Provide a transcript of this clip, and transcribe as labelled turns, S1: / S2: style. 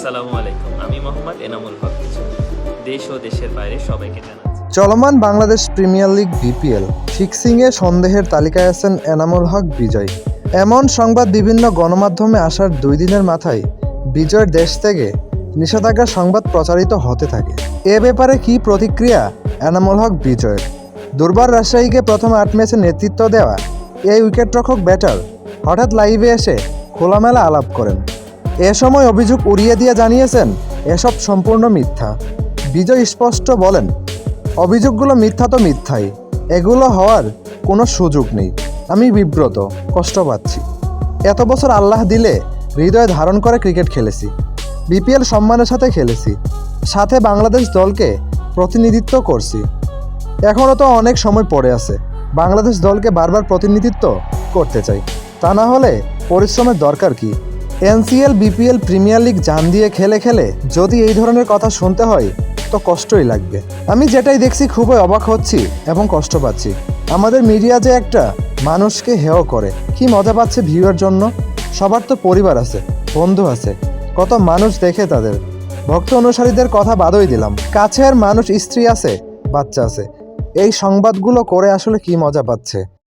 S1: আসসালামু আলাইকুম। আমি মোহাম্মদ এনামুল হক। দেশ ও দেশের বাইরে সবাইকে জানাচ্ছি।
S2: চলমান বাংলাদেশ প্রিমিয়ার লিগ বিপিএল ফিক্সিংয়ে সন্দেহের তালিকায় আছেন এনামুল হক বিজয়। এমন সংবাদ বিভিন্ন গণমাধ্যমে আসার দুই দিনের মাথায় বিজয়ের দেশ থেকে নিষেধাজ্ঞার সংবাদ প্রচারিত হতে থাকে। এ ব্যাপারে কি প্রতিক্রিয়া এনামুল হক বিজয়ের? দুর্বার রাজশাহীকে প্রথম আট ম্যাচে নেতৃত্ব দেওয়া এই উইকেটরক্ষক ব্যাটার হঠাৎ লাইভে এসে খোলামেলা আলাপ করেন। এ সময় অভিযোগ উড়িয়ে দিয়ে জানিয়েছেন, এসব সম্পূর্ণ মিথ্যা। বিজয় স্পষ্ট বলেন, অভিযোগগুলো মিথ্যা তো মিথ্যাই, এগুলো হওয়ার কোনো সুযোগ নেই। আমি বিব্রত, কষ্ট পাচ্ছি। এত বছর আল্লাহ দিলে হৃদয় ধারণ করে ক্রিকেট খেলেছি, বিপিএল সম্মানের সাথে খেলেছি, সাথে বাংলাদেশ দলকে প্রতিনিধিত্ব করছি। এখনও তো অনেক সময় পড়ে আছে, বাংলাদেশ দলকে বারবার প্রতিনিধিত্ব করতে চাই। তা না হলে পরিশ্রমের দরকার কি? এনসিএল, বিপিএল, প্রিমিয়ার লিগ জান দিয়ে খেলে খেলে যদি এই ধরনের কথা শুনতে হয়, তো কষ্টই লাগবে। আমি যেটাই দেখছি খুবই অবাক হচ্ছি এবং কষ্ট পাচ্ছি। আমাদের মিডিয়া যে একটা মানুষকে হেয় করে, কি মজা পাচ্ছে ভিউয়ের জন্য? সবার তো পরিবার আছে, বন্ধু আছে, কত মানুষ দেখে তাদের। ভক্ত অনুসারীদের কথা বাদই দিলাম। কাছের মানুষ, স্ত্রী আছে, বাচ্চা আছে। এই সংবাদগুলো করে আসলে কি মজা পাচ্ছে?